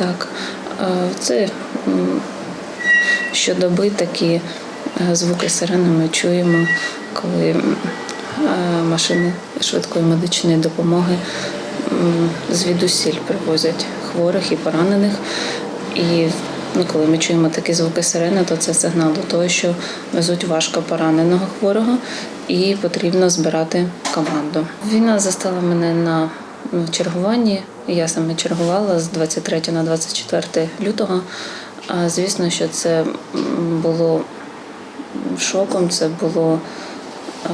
Так, е, це щодоби такі е, звуки сирени ми чуємо, коли е, машини швидкої медичної допомоги звідусіль привозять хворих і поранених. І ну, коли ми чуємо такі звуки сирени, то це сигнал до того, що везуть важко пораненого хворого і потрібно збирати команду. Війна застала мене на чергуванні. Я саме чергувала з 23 на 24 лютого. А, Звісно, що це було шоком. Це було, е,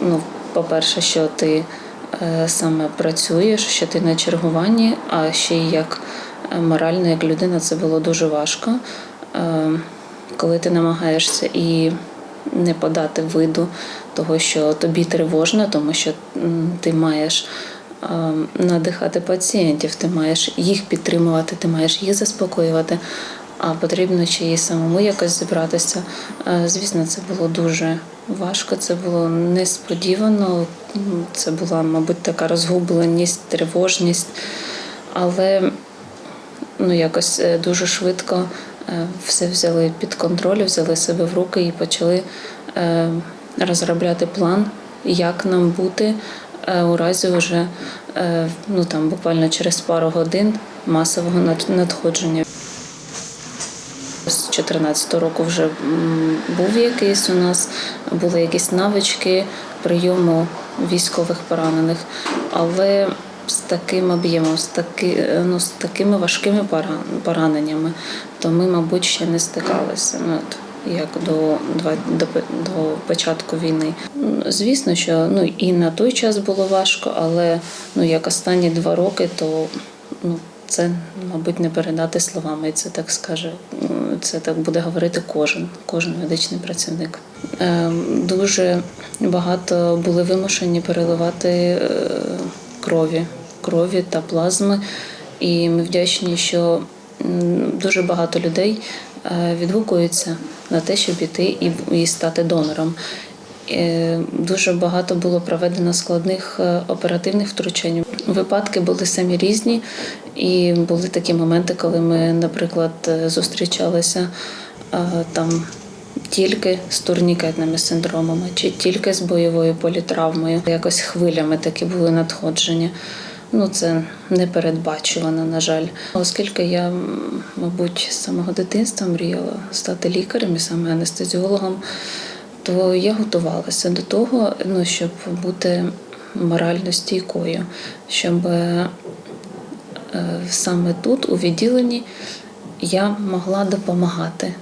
ну, по-перше, що ти е, саме працюєш, що ти на чергуванні, а ще й як е, морально, як людина, це було дуже важко. Коли ти намагаєшся і не подати виду того, що тобі тривожно, тому що ти маєш надихати пацієнтів, ти маєш їх підтримувати, ти маєш їх заспокоювати, а потрібно ще й самому якось зібратися. Е, Звісно, це було дуже важко, це було несподівано, це була, мабуть, така розгубленість, тривожність, але ну, якось е, дуже швидко е, все взяли під контроль, взяли себе в руки і почали розробляти план, як нам бути у разі вже е, ну, там, буквально через пару годин масового над- надходження. З 2014 року вже був якийсь у нас, були якісь навички прийому військових поранених, але з таким об'ємом, з, таки, ну, з такими важкими пораненнями, то ми, мабуть, ще не стикалися. Ну, як до, до, до початку війни. Звісно, що ну, і на той час було важко, але ну, як останні два роки, то ну, це, мабуть, не передати словами. Це так скаже, це так буде говорити кожен, кожен медичний працівник. Е, Дуже багато були вимушені переливати е, крові, крові та плазми. І ми вдячні, що дуже багато людей відгукуються на те, щоб іти і, стати донором. Е, Дуже багато було проведено складних е, оперативних втручань. Випадки були самі різні, і були такі моменти, коли ми, наприклад, е, зустрічалися е, там тільки з турнікетними синдромами, чи тільки з бойовою політравмою. Якось хвилями такі були надходження. Ну, це не передбачувано, на жаль. Оскільки я, мабуть, з самого дитинства мріяла стати лікарем і саме анестезіологом, то я готувалася до того, ну, щоб бути морально стійкою, щоб е, саме тут, у відділенні, я могла допомагати.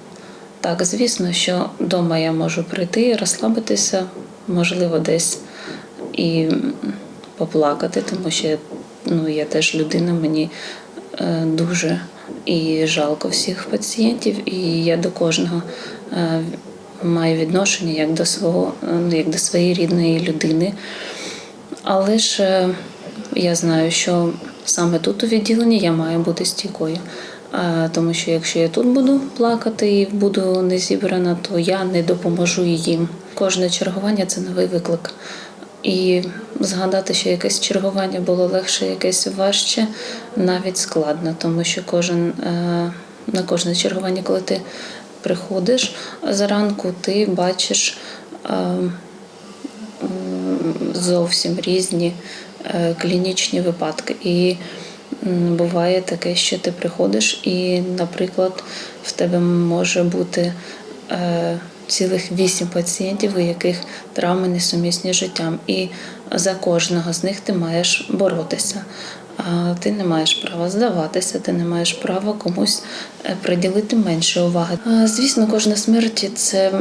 Так, звісно, що вдома я можу прийти розслабитися, можливо, десь і поплакати, тому що ну, я теж людина, мені е, дуже і жалко всіх пацієнтів, і я до кожного е, маю відношення як до свого, е, ну, як до своєї рідної людини. Але ж я знаю, що саме тут у відділенні я маю бути стійкою. Тому що якщо я тут буду плакати і буду не зібрана, то я не допоможу їм. Кожне чергування це новий виклик. І згадати, що якесь чергування було легше, якесь важче, навіть складно, тому що кожен е, на кожне чергування, коли ти приходиш зранку, ти бачиш. е, зовсім різні е, клінічні випадки. І буває таке, що ти приходиш, і, наприклад, в тебе може бути цілих вісім пацієнтів, у яких травми несумісні з життям. І за кожного з них ти маєш боротися. Ти не маєш права здаватися, ти не маєш права комусь е, приділити менше уваги. Звісно, кожна смерть це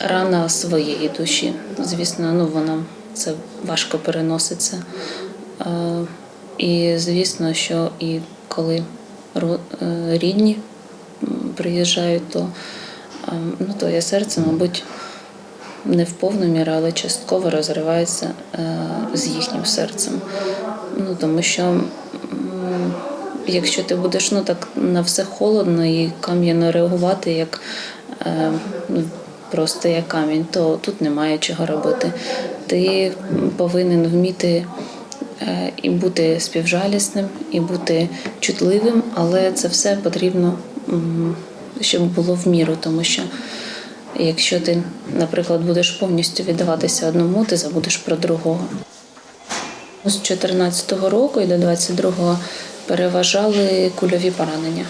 рана своєї душі. Звісно, ну вона це важко переноситься. І звісно, що і коли е, рідні приїжджають, то ну, твоє серце, мабуть, не в повну міру, але частково розривається е, з їхнім серцем. Ну, тому що якщо ти будеш ну, так на все холодно і кам'яно реагувати, як е, ну, просто як камінь, то тут немає чого робити. Ти повинен вміти е, і бути співжалісним, і бути чутливим, але це все потрібно, щоб було в міру, тому що якщо ти, наприклад, будеш повністю віддаватися одному, ти забудеш про другого. З 2014 року і до 22-го переважали кульові поранення.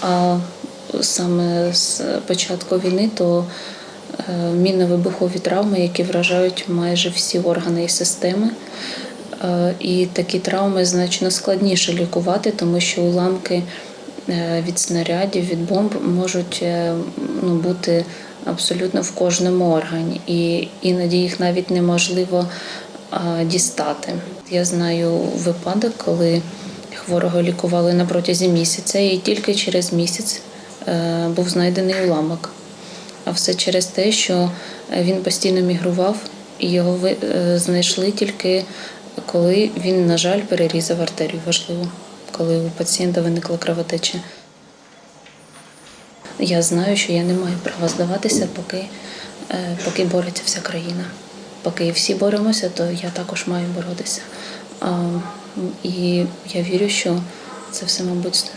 А саме з початку війни то е, мінно-вибухові травми, які вражають майже всі органи і системи. Е, І такі травми значно складніше лікувати, тому що уламки від снарядів, від бомб можуть е, ну, бути абсолютно в кожному органі, і іноді їх навіть неможливо дістати. Я знаю випадок, коли хворого лікували на протязі місяця, і тільки через місяць е, був знайдений уламок. А все через те, що він постійно мігрував, і його е, знайшли тільки коли він, на жаль, перерізав артерію важливо, коли у пацієнта виникла кровотеча. Я знаю, що я не маю права здаватися, поки, е, поки бореться вся країна. Поки всі боремося, то я також маю боротися. А, І я вірю, що це все, мабуть,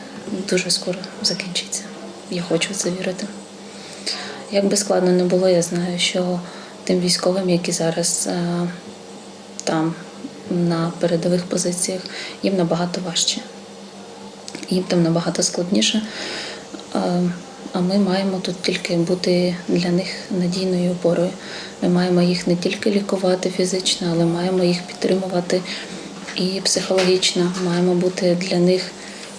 дуже скоро закінчиться. Я хочу в це вірити. Як би складно не було, я знаю, що тим військовим, які зараз е, там на передових позиціях, їм набагато важче їм там набагато складніше. А- ми маємо тут тільки бути для них надійною опорою. Ми маємо їх не тільки лікувати фізично, але маємо їх підтримувати і психологічно. Маємо бути для них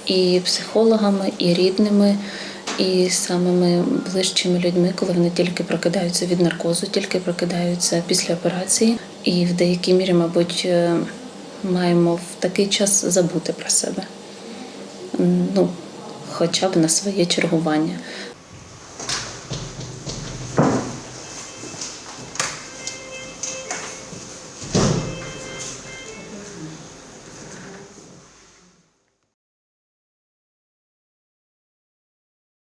і психологами, і рідними, і самими ближчими людьми, коли вони тільки прокидаються від наркозу, тільки прокидаються після операції. І в деякій мірі, мабуть, е, маємо в такий час забути про себе ну, хоча б на своє чергування.